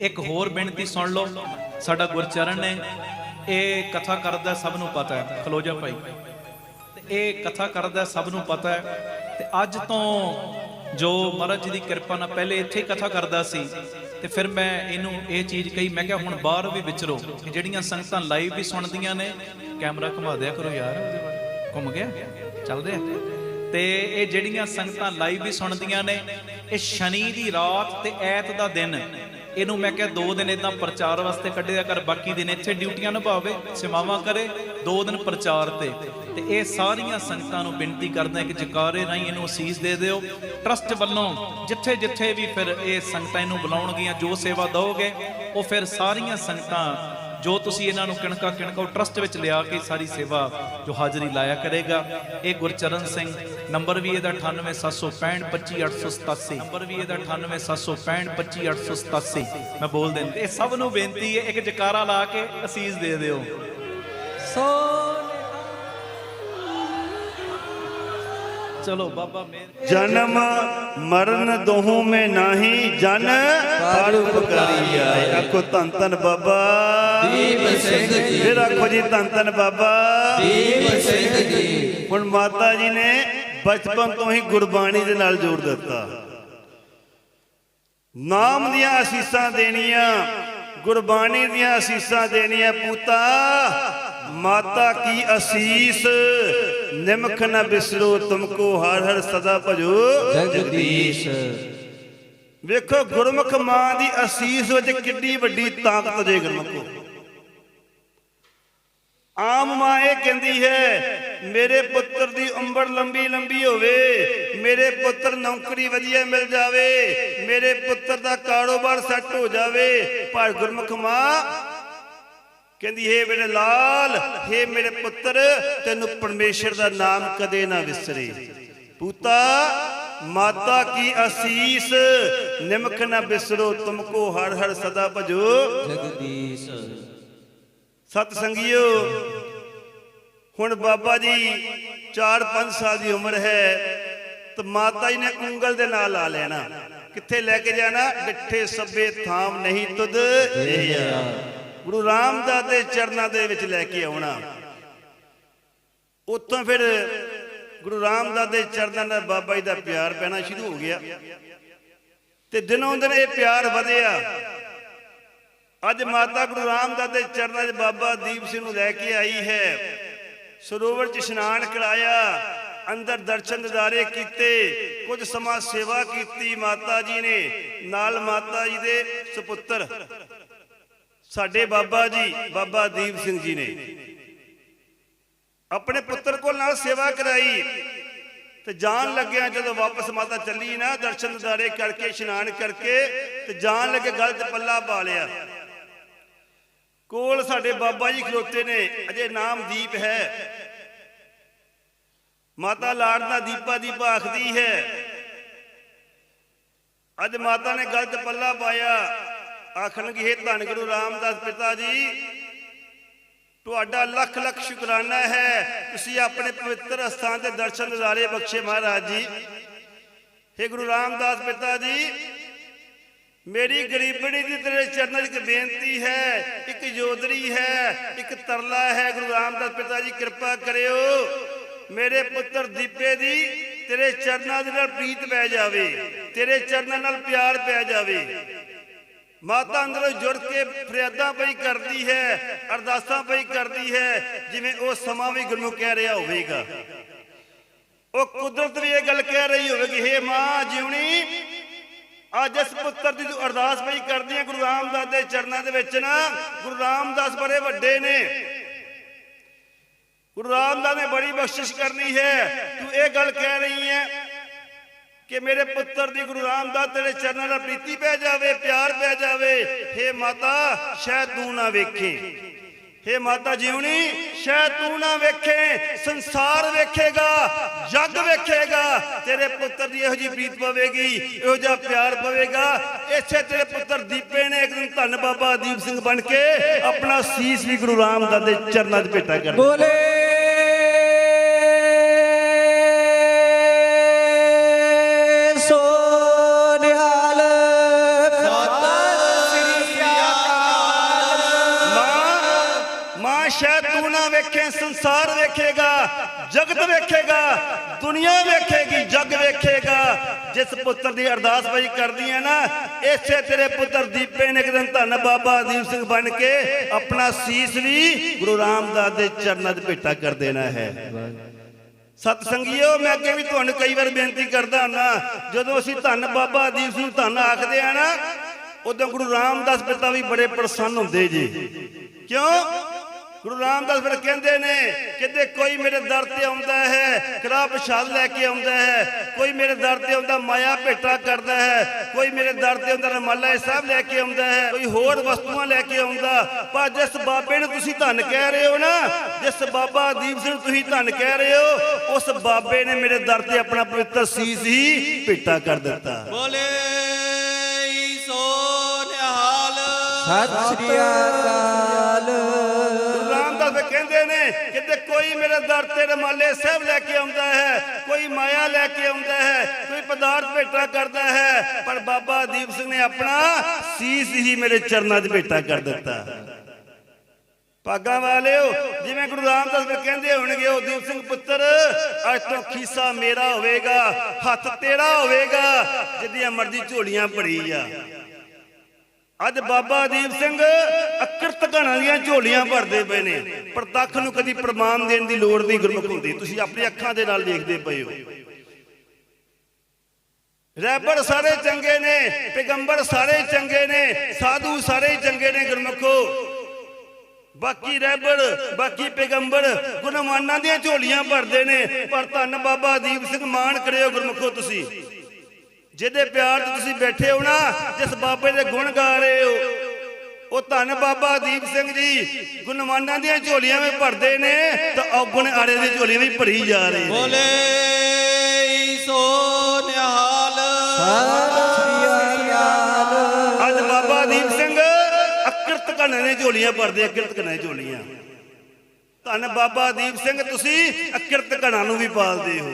ਇੱਕ ਹੋਰ ਬੇਨਤੀ ਸੁਣ ਲਓ। ਸਾਡਾ ਗੁਰਚਰਨ ਨੇ ਇਹ ਕਥਾ ਕਰਦਾ ਸਭ ਨੂੰ ਪਤਾ ਹੈ। ਖਲੋ ਜਾ ਭਾਈ। ਤੇ ਇਹ ਕਥਾ ਕਰਦਾ ਸਭ ਨੂੰ ਪਤਾ ਹੈ। ਤੇ ਅੱਜ ਤੋਂ ਜੋ ਮਹਾਰਾਜ ਜੀ ਦੀ ਕਿਰਪਾ ਨਾਲ ਪਹਿਲੇ ਇੱਥੇ ਹੀ ਕਥਾ ਕਰਦਾ ਸੀ, ਤੇ ਫਿਰ ਮੈਂ ਇਹਨੂੰ ਇਹ ਚੀਜ਼ ਕਹੀ। ਮੈਂ ਕਿਹਾ ਹੁਣ ਬਾਹਰ ਵੀ ਵਿਚਰੋ, ਕਿ ਜਿਹੜੀਆਂ ਸੰਗਤਾਂ ਲਾਈਵ ਵੀ ਸੁਣਦੀਆਂ ਨੇ, ਕੈਮਰਾ ਘੁਮਾ ਦਿਆ ਕਰੋ ਯਾਰ। ਘੁੰਮ ਗਿਆ। ਚੱਲਦੇ ਆ। ਤੇ ਇਹ ਜਿਹੜੀਆਂ ਸੰਗਤਾਂ ਲਾਈਵ ਵੀ ਸੁਣਦੀਆਂ ਨੇ, ਇਹ ਸ਼ਨੀ ਦੀ ਰਾਤ ਤੇ ਐਤ ਦਾ ਦਿਨ। ਇਹਨੂੰ ਮੈਂ ਕਿਹਾ ਦੋ ਦਿਨ ਇਦਾਂ ਪ੍ਰਚਾਰ ਵਾਸਤੇ ਕੱਢਿਆ ਕਰ, ਬਾਕੀ ਦਿਨ ਇੱਥੇ ਡਿਊਟੀਆਂ ਨਿਭਾਵੇ, ਸੇਵਾਵਾਂ ਕਰੇ, ਦੋ ਦਿਨ ਪ੍ਰਚਾਰ ਤੇ। ਤੇ ਇਹ ਸਾਰੀਆਂ ਸੰਗਤਾਂ ਨੂੰ ਬੇਨਤੀ ਕਰਦਾ ਕਿ ਜਕਾਰੇ ਰਾਹੀਂ ਇਹਨੂੰ ਅਸੀਸ ਦੇ ਦਿਓ। ਟਰਸਟ ਵੱਲੋਂ ਜਿੱਥੇ ਜਿੱਥੇ ਵੀ ਫਿਰ ਇਹ ਸੰਗਤਾਂ ਇਹਨੂੰ ਬੁਲਾਉਣਗੀਆਂ, ਜੋ ਸੇਵਾ ਦਓਗੇ, ਉਹ ਫਿਰ ਸਾਰੀਆਂ ਸੰਗਤਾਂ ਜੋ ਤੁਸੀਂ ਇਹਨਾਂ ਨੂੰ ਕਿਣਕਾ ਕਿਣਕਾ ਟਰਸਟ ਵਿੱਚ ਲਿਆ ਕੇ ਸਾਰੀ ਸੇਵਾ ਜੋ ਹਾਜ਼ਰੀ ਲਾਇਆ ਕਰੇਗਾ। ਇਹ ਗੁਰਚਰਨ ਸਿੰਘ, ਨੰਬਰ ਵੀ ਇਹਦਾ 9876525887 ਨੰਬਰ ਵੀ ਇਹਦਾ 9876525887 ਮੈਂ ਬੋਲ ਦਿੰਦਾ ਇਹ ਸਭ ਨੂੰ ਬੇਨਤੀ ਹੈ, ਇੱਕ ਜਕਾਰਾ ਲਾ ਕੇ ਅਸੀਸ ਦੇ ਦਿਓ। ਚਲੋ ਬਾਬਾ ਮੇਰ ਜਨਮ ਮਰਨ ਦੋਹੋਂ ਮੇ ਨਾਹੀ ਜਨ ਪਰ ਉਪਕਾਰੀ ਆਏ। ਆਖੋ ਧੰਨ ਧੰਨ ਬਾਬਾ। ਦੀਪ ਸਿੰਘ ਜੀ ਫਿਰ ਆਖੋ ਜੀ ਧੰਨ ਧੰਨ ਬਾਬਾ। ਦੀਪ ਸਿੰਘ ਜੀ ਹੁਣ ਮਾਤਾ ਜੀ ਨੇ ਬਚਪਨ ਤੋਂ ਹੀ ਗੁਰਬਾਣੀ ਦੇ ਨਾਲ ਜੋੜ ਦਿੱਤਾ। ਨਾਮ ਦੀਆਂ ਅਸੀਸਾਂ ਦੇਣੀਆਂ ਗੁਰਬਾਣੀ ਦੀਆਂ ਅਸੀਸਾਂ ਦੇਣੀਆਂ ਪੁੱਤਾ ਮਾਤਾ ਕੀ ਅਸੀਸ? ਨਿਮਖ ਨ ਬਿਸਰੋ ਤੁਮਕੋ ਹਰ ਹਰ ਸਦਾ ਭਜੋ। ਜਗਦੀਸ਼। ਵੇਖੋ ਗੁਰਮੁਖ ਮਾਂ ਦੀ ਅਸੀਸ ਵਿੱਚ ਕਿੰਨੀ ਵੱਡੀ ਤਾਕਤ ਜੇ ਗੁਰਮੁਖੋ ਆਮ ਮਾਂ ਇਹ ਕਹਿੰਦੀ ਹੈ ਮੇਰੇ ਪੁੱਤਰ ਦੀ ਉਮਰ ਲੰਬੀ ਲੰਬੀ ਹੋਵੇ ਮੇਰੇ ਪੁੱਤਰ ਨੌਕਰੀ ਵਧੀਆ ਮਿਲ ਜਾਵੇ ਮੇਰੇ ਪੁੱਤਰ ਦਾ ਕਾਰੋਬਾਰ ਸੈੱਟ ਹੋ ਜਾਵੇ ਪਰ ਗੁਰਮੁਖ ਮਾਂ ਕਹਿੰਦੀ ਹੈ ਮੇਰੇ ਲਾਲ ਹੈ ਮੇਰੇ ਪੁੱਤਰ ਤੈਨੂੰ ਪਰਮੇਸ਼ਰ ਦਾ ਨਾਮ ਕਦੇ ਨਾ ਵਿਸਰੇ। ਪੂਤਾ ਮਾਤਾ ਕੀ ਅਸੀਸ ਨਿਮਖ ਨਾ ਬਿਸਰੋ ਤੁਮਕੋ ਹਰ ਹਰ ਸਦਾ ਭਜੋ। ਜਗਦੀਸ਼। ਸਤ ਸੰਗਿਓ ਹੁਣ ਬਾਬਾ ਜੀ 4-5 ਸਾਲ ਦੀ ਉਮਰ ਹੈ ਤੇ ਮਾਤਾ ਜੀ ਨੇ ਉਂਗਲ ਦੇ ਨਾਲ ਲਾ ਲੈਣਾ। ਕਿੱਥੇ ਲੈ ਕੇ ਜਾਣਾ? ਡਿੱਠੇ ਸੱਬੇ ਥਾਮ ਨਹੀਂ ਤੁਧ ਜਿਹਾ ਗੁਰੂ ਰਾਮਦਾਸ ਦੇ ਚਰਨਾਂ ਦੇ ਵਿੱਚ ਲੈ ਕੇ ਆਉਣਾ। ਉੱਥੋਂ ਫਿਰ ਗੁਰੂ ਰਾਮਦਾਸ ਦੇ ਚਰਨਾਂ ਨਾਲ ਬਾਬਾ ਜੀ ਦਾ ਪਿਆਰ ਪੈਣਾ ਸ਼ੁਰੂ ਹੋ ਗਿਆ। ਤੇ ਦਿਨੋਂ ਦਿਨ ਇਹ ਪਿਆਰ ਵਧਿਆ। ਅੱਜ ਮਾਤਾ ਗੁਰੂ ਰਾਮਦਾਸ ਦੇ ਚਰਨਾਂ 'ਚ ਬਾਬਾ ਦੀਪ ਸਿੰਘ ਨੂੰ ਲੈ ਕੇ ਆਈ ਹੈ। ਸਰੋਵਰ 'ਚ ਇਸ਼ਨਾਨ ਕਰਾਇਆ, ਅੰਦਰ ਦਰਸ਼ਨ ਦਿਦਾਰੇ ਕੀਤੇ, ਕੁਝ ਸਮਾਂ ਸੇਵਾ ਕੀਤੀ ਮਾਤਾ ਜੀ ਨੇ, ਨਾਲ ਮਾਤਾ ਜੀ ਦੇ ਸੁਪੁੱਤਰ। ਸਾਡੇ ਬਾਬਾ ਜੀ, ਬਾਬਾ ਦੀਪ ਸਿੰਘ ਜੀ ਨੇ ਆਪਣੇ ਪੁੱਤਰ ਕੋਲ ਨਾਲ ਸੇਵਾ ਕਰਾਈ ਤੇ ਜਾਣ ਲੱਗਿਆ ਜਦੋਂ ਵਾਪਸ ਮਾਤਾ ਚੱਲੀ ਨਾ ਦਰਸ਼ਨ ਦਿਦਾਰੇ ਕਰਕੇ, ਇਸ਼ਨਾਨ ਕਰਕੇ ਤੇ ਜਾਣ ਲੱਗੇ ਗਲ ਪੱਲਾ ਪਾ ਲਿਆ। ਕੋਲ ਸਾਡੇ ਬਾਬਾ ਜੀ ਖਲੋਤੇ ਨੇ, ਅਜੇ ਨਾਮ ਦੀਪ ਹੈ। ਮਾਤਾ ਲਾੜ ਦਾ ਦੀਪਾ ਦੀਪਾ ਆਖਦੀ ਹੈ। ਅੱਜ ਮਾਤਾ ਨੇ ਗਲਤ ਪੱਲਾ ਪਾਇਆ। ਆਖਣਗੇ ਇਹ ਧੰਨ ਗੁਰੂ ਰਾਮਦਾਸ ਪਿਤਾ ਜੀ, ਤੁਹਾਡਾ ਲੱਖ ਲੱਖ ਸ਼ੁਕਰਾਨਾ ਹੈ। ਤੁਸੀਂ ਆਪਣੇ ਪਵਿੱਤਰ ਸਥਾਨ ਤੇ ਦਰਸ਼ਨ ਦਿਦਾਰੇ ਬਖਸ਼ੇ ਮਹਾਰਾਜ ਜੀ। हे ਗੁਰੂ ਰਾਮਦਾਸ ਪਿਤਾ ਜੀ, ਮੇਰੀ ਗਰੀਬਣੀ ਦੀ ਤੇਰੇ ਚਰਨਾਂ 'ਚ ਇੱਕ ਬੇਨਤੀ ਹੈ, ਇੱਕ ਯੋਧਰੀ ਹੈ, ਇੱਕ ਤਰਲਾ ਹੈ। ਗੁਰੂ ਰਾਮਦਾਸ ਪਿਤਾ ਜੀ, ਕਿਰਪਾ ਕਰਿਓ, ਮੇਰੇ ਪੁੱਤਰ ਦੀਪੇ ਦੀ ਤੇਰੇ ਚਰਨਾਂ ਦੇ ਨਾਲ ਪ੍ਰੀਤ ਪੈ ਜਾਵੇ, ਤੇਰੇ ਚਰਨਾਂ ਨਾਲ ਪਿਆਰ ਪੈ ਜਾਵੇ। ਮਾਤਾ ਅੰਦਰੋਂ ਜੁੜ ਕੇ ਫਰਿਆਦਾਂ ਪਈ ਕਰਦੀ ਹੈ, ਅਰਦਾਸਾਂ ਪਈ ਕਰਦੀ ਹੈ, ਜਿਵੇਂ ਉਹ ਸਮਾਂ ਵੀ ਗੁਰੂ ਕਹਿ ਰਿਹਾ ਹੋਵੇਗਾ। ਉਹ ਕੁਦਰਤ ਵੀ ਇਹ ਗੱਲ ਕਹਿ ਰਹੀ ਹੋਵੇਗੀ, ਹੇ ਮਾਂ ਜਿਉਣੀ, ਅੱਜ ਇਸ ਪੁੱਤਰ ਦੀ ਤੂੰ ਅਰਦਾਸ ਪਈ ਕਰਦੀ ਹੈ, ਗੁਰੂ ਰਾਮਦਾਸ ਦੇ ਚਰਨਾਂ ਦੇ ਵਿੱਚ ਨਾ, ਗੁਰੂ ਰਾਮਦਾਸ ਬੜੇ ਵੱਡੇ ਨੇ। ਗੁਰੂ ਰਾਮਦਾਸ ਨੇ ਬੜੀ ਬਖਸ਼ਿਸ਼ ਕਰਨੀ ਹੈ, ਤੂੰ ਇਹ ਗੱਲ ਕਹਿ ਰਹੀ ਹੈ ਕਿ ਮੇਰੇ ਪੁੱਤਰ ਦੀ ਗੁਰੂ ਰਾਮਦਾਸ ਤੇਰੇ ਚਰਨਾਂ ਨਾਲ ਪ੍ਰੀਤੀ ਪੈ ਜਾਵੇ, ਪਿਆਰ ਪੈ ਜਾਵੇ, ਹੇ ਮਾਤਾ, ਸ਼ਾਇਦ ਤੂੰ ਨਾ ਵੇਖੇ। ਹੇ ਮਾਤਾ ਜੀਵਨੀ, ਸ਼ਾਇਦ ਤੂੰ ਨਾ ਵੇਖੇ, ਸੰਸਾਰ ਵੇਖੇਗਾ, ਜੱਗ ਵੇਖੇਗਾ, ਤੇਰੇ ਪੁੱਤਰ ਦੀ ਇਹੋ ਜੀ ਪ੍ਰੀਤ ਪਵੇਗੀ, ਇਹੋ ਜਿਹਾ ਪਿਆਰ ਪਵੇਗਾ। ਇਸੇ ਤੇਰੇ ਪੁੱਤਰ ਦੀਪੇ ਨੇ ਇੱਕ ਦਿਨ ਧੰਨ ਬਾਬਾ ਦੀਪ ਸਿੰਘ ਬਣ ਕੇ ਆਪਣਾ ਸੀਸ ਵੀ ਗੁਰੂ ਰਾਮਦਾਸ ਦੇ ਚਰਨਾਂ 'ਚ ਭੇਟਾ ਕਰ ਬੋਲੇ ਵੇਖੇ, ਸੰਸਾਰ ਵੇਖੇਗਾ, ਜਗਤ ਵੇਖੇਗਾ, ਦੁਨੀਆ ਵੇਖੇਗੀ, ਜਗ ਵੇਖੇਗਾ। ਜਿਸ ਪੁੱਤਰ ਦੀ ਅਰਦਾਸ ਬਈ ਕਰਦੀ ਹੈ ਨਾ, ਇਸੇ ਤੇਰੇ ਪੁੱਤਰ ਦੀਪੇ ਨੇ ਇੱਕ ਦਿਨ ਧੰਨ ਬਾਬਾ ਦੀਪ ਸਿੰਘ ਬਣ ਕੇ ਆਪਣਾ ਸੀਸ ਵੀ ਗੁਰੂ ਰਾਮਦਾਸ ਦੇ ਚਰਨਾਂ 'ਚ ਭੇਟਾ ਕਰ ਦੇਣਾ ਹੈ। ਸਤ ਸੰਗੀਓ, ਮੈਂ ਅੱਗੇ ਵੀ ਤੁਹਾਨੂੰ ਕਈ ਵਾਰ ਬੇਨਤੀ ਕਰਦਾ ਹਾਂ ਜਦੋਂ ਅਸੀਂ ਧੰਨ ਬਾਬਾ ਦੀਪ ਸਿੰਘ ਨੂੰ ਧੰਨ ਆਖਦੇ ਆ ਨਾ, ਉਦੋਂ ਗੁਰੂ ਰਾਮਦਾਸ ਪਿਤਾ ਵੀ ਬੜੇ ਪ੍ਰਸੰਨ ਹੁੰਦੇ ਜੀ। ਕਿਉਂ? ਗੁਰੂ ਰਾਮਦਾਸ ਫਿਰ ਕਹਿੰਦੇ ਨੇ ਕਿਤੇ ਕੋਈ ਮੇਰੇ ਦਰ ਤੇ ਆਉਂਦਾ ਹੈ ਕਰਾ ਪ੍ਰਸ਼ਾਦ ਲੈ ਕੇ ਆਉਂਦਾ ਹੈ ਕੋਈ ਮੇਰੇ ਦਰ ਤੇ ਆਉਂਦਾ ਮਾਇਆ ਭੇਟਾ ਕਰਦਾ ਹੈ ਕੋਈ ਮੇਰੇ ਦਰ ਤੇ ਆਉਂਦਾ ਰਮਾਲਾ ਸਾਹਿਬ ਲੈ ਕੇ ਆਉਂਦਾ ਹੈ ਕੋਈ ਹੋਰ ਵਸਤੂਆਂ ਲੈ ਕੇ ਆਉਂਦਾ। ਪਰ ਜਿਸ ਬਾਬੇ ਨੂੰ ਤੁਸੀਂ ਧੰਨ ਕਹਿ ਰਹੇ ਹੋ ਨਾ ਜਿਸ ਬਾਬਾ ਦੀਪ ਸਿੰਘ ਨੂੰ ਤੁਸੀਂ ਧੰਨ ਕਹਿ ਰਹੇ ਹੋ ਉਸ ਬਾਬੇ ਨੇ ਮੇਰੇ ਦਰ ਤੇ ਆਪਣਾ ਪਵਿੱਤਰ ਸੀਸ ਹੀ ਭੇਟਾ ਕਰ ਦਿੱਤਾ। ਬੋਲੇ ਸੋ ਨਿਹਾਲ। ਸਤਿ ਸ੍ਰੀ ਅਕਾਲ। ਗੁਰੂ ਨੇ, ਕਿਤੇ ਕੋਈ ਮੇਰੇ ਦਰ ਤੇ ਰਮਾਲੇ ਸਾਹਿਬ ਲੈ ਕੇ ਆਉਂਦਾ ਹੈ, ਕੋਈ ਮਾਇਆ ਲੈ ਕੇ ਆਉਂਦਾ ਹੈ, ਕੋਈ ਪਦਾਰਥ ਭੇਟਾ ਕਰਦਾ ਹੈ, ਪਰ ਬਾਬਾ ਦੀਪ ਸਿੰਘ ਨੇ ਆਪਣਾ ਸੀਸ ਹੀ ਮੇਰੇ ਚਰਨਾਂ 'ਚ ਭੇਟਾ ਕਰ ਦਿੱਤਾ। ਪਾਗਾਂ ਵਾਲਿਓ, ਜਿਵੇਂ ਗੁਰੂ ਰਾਮਦਾਸ ਵੀ ਕਹਿੰਦੇ ਹੋਣਗੇ, ਉਹ ਦੀਪ ਸਿੰਘ ਪੁੱਤਰ ਅੱਜ ਤੋਂ ਖੀਸਾ ਮੇਰਾ ਹੋਵੇਗਾ, ਹੱਥ ਤੇਰਾ ਹੋਵੇਗਾ, ਜਿੱਦੀਆਂ ਮਰਜ਼ੀ ਝੋਲੀਆਂ ਭਰੀ ਆ। ਅੱਜ ਬਾਬਾ ਦੀਪ ਸਿੰਘ ਅਕਿਰਤ ਘਣਾ ਦੀਆਂ ਝੋਲੀਆਂ ਭਰਦੇ ਪਏ ਨੇ। ਪ੍ਰਤੱਖ ਨੂੰ ਕਦੀ ਪ੍ਰਮਾਣ ਦੇਣ ਦੀ ਲੋੜ ਨਹੀਂ ਗੁਰਮੁਖ ਹੁੰਦੀ। ਤੁਸੀਂ ਆਪਣੀ ਅੱਖਾਂ ਦੇ ਨਾਲ ਦੇਖਦੇ ਪਏ ਹੋ। ਰਹਿਬਰ ਸਾਰੇ ਚੰਗੇ ਨੇ, ਪੈਗੰਬਰ ਸਾਰੇ ਚੰਗੇ ਨੇ, ਸਾਧੂ ਸਾਰੇ ਚੰਗੇ ਨੇ ਗੁਰਮੁਖੋ। ਬਾਕੀ ਰੈਬਰ, ਬਾਕੀ ਪੈਗੰਬਰ ਗੁਣਮਾਨਾਂ ਦੀਆਂ ਝੋਲੀਆਂ ਭਰਦੇ ਨੇ। ਪਰ ਧੰਨ ਬਾਬਾ ਦੀਪ ਸਿੰਘ, ਮਾਣ ਕਰਿਓ ਗੁਰਮੁਖੋ ਤੁਸੀਂ। ਜਿਹਦੇ ਪਿਆਰ 'ਚ ਤੁਸੀਂ ਬੈਠੇ ਹੋ ਨਾ ਜਿਸ ਬਾਬੇ ਦੇ ਗੁਣ ਗਾ ਰਹੇ ਹੋ ਉਹ ਧੰਨ ਬਾਬਾ ਦੀਪ ਸਿੰਘ ਜੀ ਗੁਣਮਾਨਾਂ ਦੀਆਂ ਝੋਲੀਆਂ ਵੀ ਭਰਦੇ ਨੇ ਤਾਂ ਔਗਣ ਆੜੇ ਦੀ ਝੋਲੀਆਂ ਵੀ ਭਰੀ ਜਾ ਰਹੇ ਬੋਲੇ ਸੋ ਨਿਹਾਲ। ਸਤਿ ਸ੍ਰੀ ਅਕਾਲ। ਅੱਜ ਬਾਬਾ ਦੀਪ ਸਿੰਘ ਅਕਿਰਤ ਘਣੇ ਨੇ ਝੋਲੀਆਂ ਭਰਦੇ ਅਕਿਰਤ ਘਣੇ ਝੋਲੀਆਂ। ਧੰਨ ਬਾਬਾ ਦੀਪ ਸਿੰਘ ਤੁਸੀਂ ਅਕਿਰਤ ਘਣਾ ਨੂੰ ਵੀ ਪਾਲਦੇ ਹੋ।